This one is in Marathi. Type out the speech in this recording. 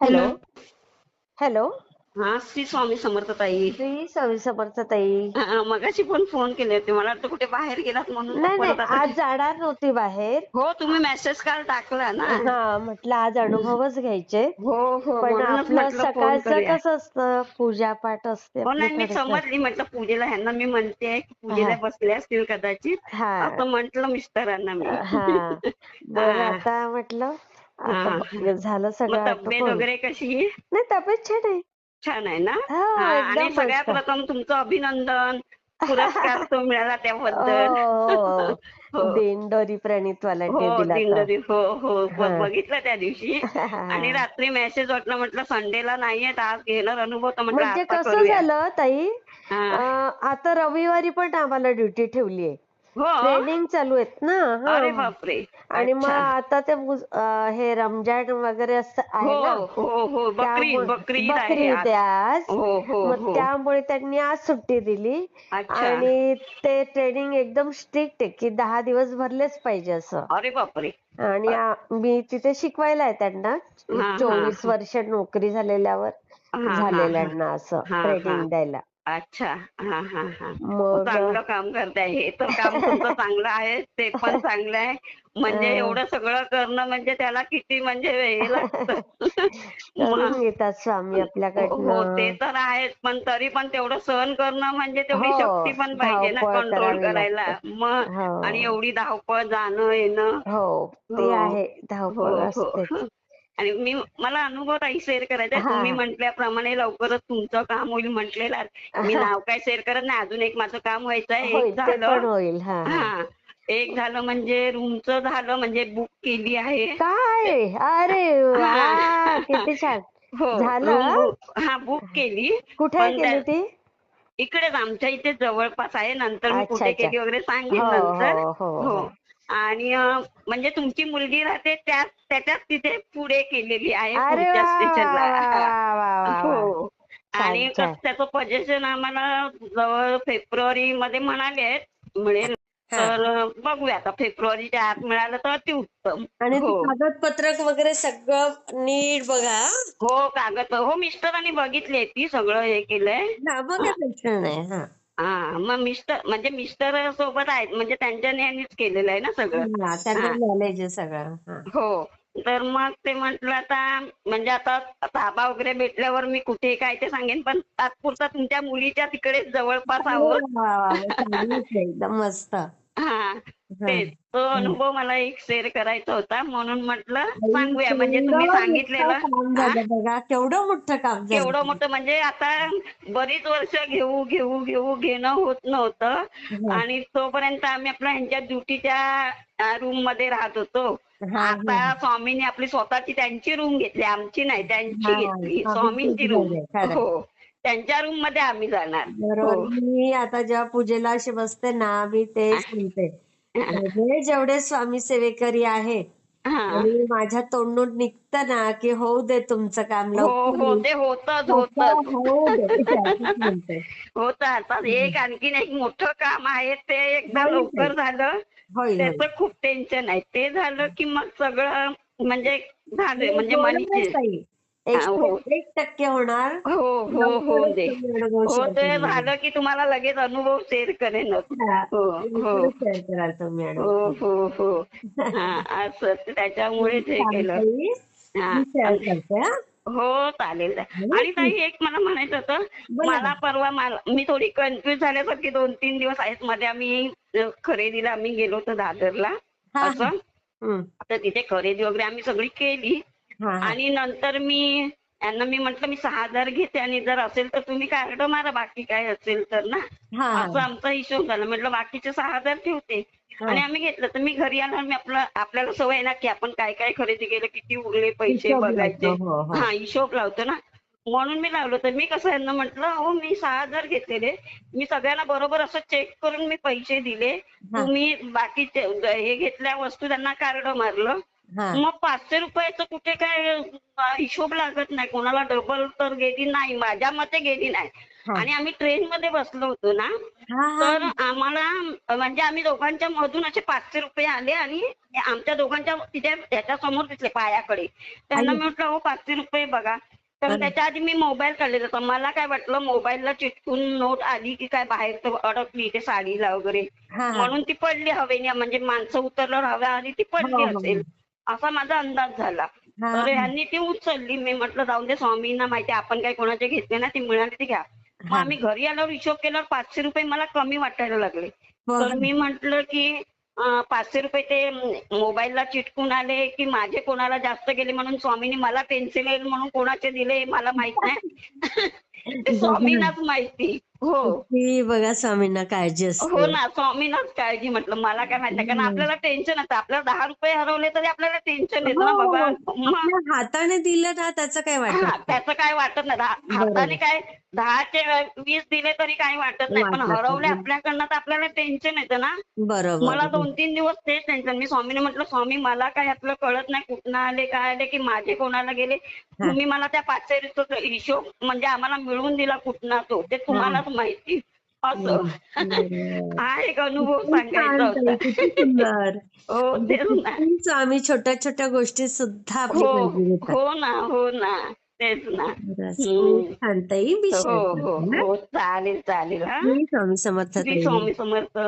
हॅलो. हॅलो. हा श्री स्वामी समर्थ ताई श्री स्वामी समर्थ ताई हा, मगाशी पण फोन केले होते. मला वाटतं कुठे बाहेर गेलात म्हणून नाही नाही आज जाणार नव्हती बाहेर. हो तुम्ही मेसेज काल टाकला ना. हा म्हटलं आज अनुभवच घ्यायचे. हो हो पण आपलं सकाळचं कसं असतं? पूजा पाठ असते हो नाही मी. समजली म्हटलं पूजेला ह्यांना मी म्हणते की पूजेला. बसले असतील कदाचित. हा. असं म्हटलं मिस्टरांना मी. आता म्हटलं आता हा. झालं सगळं तब्येत आटोपून. वगैरे कशी आहे नाही तब्येत छान आहे छान आहे ना हो, हा, आणि सगळ्यात मस्त. प्रथम तुमचं अभिनंदन पुरस्कार तो मिळाला त्याबद्दल हो, हो. हो. दिंडोरी हो दिला दिंडोरी हो हो ब- हा. बघितलं त्या दिवशी आणि रात्री मेसेज वाटलं म्हटलं संडेला नाहीये तर आज घेणार अनुभव तर म्हटलं म्हणजे आता कसं करूया झालं ताई हा. अं, आता रविवारी पण आम्हाला ड्युटी ठेवली आहे हो. ट्रेनिंग चालू आहेत ना? हा. अरे बापरे. आणि मग अच्छा. आता ते मुस- अं, हे रमजान वगैरे असं आहे हो ना? हो हो. बकरी त्यामुळे- बकरी आहे बकरीद आज. आहे आज. हो हो मग हो. त्यामुळे त्यांनी आज सुट्टी दिली. अच्छा. आणि ते ट्रेनिंग एकदम स्ट्रिक्ट आहे की दहा दिवस भरलेच पाहिजे असं. अरे बापरे. आणि आ- मी तिथे शिकवायला आहे त्यांना. हा. चोवीस वर्ष नोकरी झालेल्यावर हा, हा, झालेल्यांना असं हा, ट्रेनिंग हा. द्यायला. अच्छा. हा हा हा. मग चांगलं काम करताय. हे तर काम तुमचं चांगलं आहे ते पण चांगलं आहे. म्हणजे हा. एवढं सगळं करणं म्हणजे त्याला किती म्हणजे हे लागतं. करून घेतात स्वामी हो ते तर आहेच पण तरी पण तेवढं सहन करणं म्हणजे तेवढी हो, शक्ती पण पाहिजे ना धावपळ कंट्रोल करावी करायला. लागते. मग हो. आणि एवढी धावपळ जाणं येणं. हो ते हो. आहे हो धावपळ हो. असतेच. आणि मी मला अनुभव ताई शेअर करायचा आहे. तुम्ही म्हटल्याप्रमाणे लवकरच तुमचं काम होईल म्हटलेलं मी. नाव काय शेअर करत नाही. अजून एक माझं काम व्हायचं एक झालं होईल. हा एक झालं म्हणजे रूमचं झालं म्हणजे बुक केली आहे. काय? अरे किती छान. हो झालं? हा बुक केली. कुठे केली ती? इकडेच आमच्या इथे जवळपास आहे. नंतर मी कुठे. केली वगैरे सांगेन हो, नंतर. हो. हो. आणि म्हणजे तुमची मुलगी राहते त्या त्याच्याच तिथे पुढे केलेली आहे पुढच्या स्टेशनला. हो. आणि त्याचं पोझिशन आम्हाला जवळ फेब्रुवारी मध्ये म्हणाले मिळेल. तर बघूया आता फेब्रुवारीच्या आत मिळालं तर अतिउत्तम आणि ते हो. कागदपत्रक वगैरे सगळं नीट बघा. हो कागद हो मिस्टरांनी बघितली ती सगळं हे केलंय. हा मग हा हा मिस्टर म्हणजे मिस्टर सोबत आहेत म्हणजे त्यांच्या ह्यांनीच केलेलं आहे ना सगळं हा, त्यांना हा. नॉलेज आहे सगळं हा. हो तर मग ते म्हटलं आता म्हणजे आता ताबा वगैरे भेटल्यावर मी कुठे काय ते सांगेन पण तात्पुरता तुमच्या मुलीच्या तिकडे जवळपास आहोत वा, वा, वा, चांगलंच आहे, एकदम मस्त हा तेच तो अनुभव मला एक शेअर करायचा होता म्हणून म्हटलं सांगूया. म्हणजे तुम्ही सांगितलेलं बघा. केवढं मोठं काम झालं. केवढं मोठं म्हणजे आता बरीच वर्ष घेऊ घेऊ घेऊ घेणं होत नव्हतं. आणि तोपर्यंत आम्ही आपल्या ह्यांच्या ड्युटीच्या रूममध्ये राहत होतो. आता. स्वामींनी आपली स्वतःची त्यांची रूम घेतली आमची नाही त्यांची घेतली. स्वामींची रूम. हो. त्यांच्या रूममध्ये आम्ही जाणार. बरोबर. हो. मी आता जेव्हा पूजेला अशी बसते ना मी तेच म्हणते म्हणजे जेवढे स्वामी सेवेकरी आहेत हा. आणि माझ्या तोंडून निघतं ना की होऊ दे तुमचं काम हो हो ते होतच होतं, होतच होऊ दे असंच म्हणते. होत आता. एक आणखीन एक मोठं काम आहे ते एकदा लवकर. झालं. त्याचं खूप टेन्शन आहे. ते झालं की मग सगळं म्हणजे झालं म्हणजे हा, हो. एक टक्के होणार. हो हो हो लवकरच दे. हो ते करून झालं की तुम्हाला लगेच अनुभव शेअर करेनच हा, हो हो. कराल तुम्ही हो. हो हो. हा असं त्याच्यामुळेच हे केलं. हा करते हा. हो चालेल. आणि ताई एक मला म्हणायचं होतं मला. परवा मला मी थोडी कन्फ्युज झाल्यासारखी दोन तीन दिवस आहेत. मध्ये आम्ही खरेदीला आम्ही गेलो होतो दादरला हा, असं. तर तिथे खरेदी वगैरे आम्ही सगळी केली. हा, हा. आणि नंतर मी यांना मी म्हंटल मी सहा हजार घेते आणि जर असेल तर तुम्ही कार्ड मारा बाकी काय असेल तर ना. असं आमचा हिशोब झाला म्हटलं बाकीचे सहा हजार ठेवते. आणि आम्ही घेतलं तर मी घरी आल्यावर मी आपलं आपल्याला सवय ना की आपण काय काय खरेदी केलं किती उरले पैसे बघायचे हो, हो. हा हिशोब लावतो ना म्हणून मी लावलं तर मी कसं यांना म्हटलं हो मी सहा हजार घेतलेले मी सगळ्यांना बरोबर असं चेक करून मी पैसे दिले. तुम्ही बाकीचे हे घेतल्या वस्तू त्यांना कार्ड मारलं. मग पाचशे रुपयाचं कुठे काय हिशोब लागत नाही. कोणाला डबल तर गेली नाही. माझ्या मते गेली नाही. हा. आणि आम्ही ट्रेन मध्ये बसलो होतो ना हा तर हा आम्हाला म्हणजे आम्ही दोघांच्या मधून असे पाचशे रुपये आले आणि आमच्या दोघांच्या तिथे त्याच्यासमोर दिसले पायाकडे. त्यांना. मी म्हटलं हो पाचशे रुपये बघा. तर. त्याच्या आधी मी मोबाईल काढलेला होता. मला काय वाटलं मोबाईलला चिटकून नोट आली की काय बाहेर अडकली इथे साडीला वगैरे. हा हा. म्हणून ती पडली हवेने. म्हणजे माणसं उतरलं हवा आणि ती पडली हो, हो. असेल. असा माझा अंदाज झाला हा, तर हा. ह्यांनी ती उचलली मी म्हटलं जाऊन दे स्वामींना माहिती आपण काही कोणाचे घेतले ना ती मिळाली ती घ्या मग हा. आम्ही घरी आल्यावर हिशोब केल्यावर पाचशे रुपये मला कमी वाटायला लागले बरं. तर मी म्हटलं की पाचशे रुपये ते मोबाईलला चिटकून आले की माझे कोणाला जास्त गेले म्हणून स्वामींनी मला पेन्सिल येईल म्हणून कोणाचे दिले हे मला माहीत नाही ते स्वामींनाच माहिती. हो. बघा स्वामींना काळजी हो असते ना स्वामींनाच काळजी म्हटलं. मला काय माहिती कारण आपल्याला टेन्शन असतं. आपल्याला दहा रुपये हरवले तरी आपल्याला टेन्शन येतं ना हो, बाबा. मग आपल्या हाताने दिलं ना त्याचं काय हा वाटत त्याचं काय वाटत नाही. दहा- बरोबर. हाताने काय दहाचे वीस दिले तरी काही वाटत नाही. पण वाटत हरवले नाही. आपल्याकडनं तर आपल्याला टेन्शन येतं ना. बरोबर. मला दोन तीन दिवस तेच टेन्शन मी स्वामीने म्हटलं स्वामी मला काय यातलं कळत नाही. कुठनं आले काय आले की माझे कोणाला गेले? तुम्ही मला त्या पाचशे रुपये हिशोब म्हणजे आम्हाला मिळवून दिला कुठला तो ते तुम्हालाच माहिती असं. हा एक अनुभव सांगायचा होता. हो किती स्वामी छोट्या छोट्या गोष्टी सुद्धा हो हो ना हो ना. तेच ना. हो हो. हो. चालेल चालेल हा. स्वामी समर्थ स्वामी समर्थ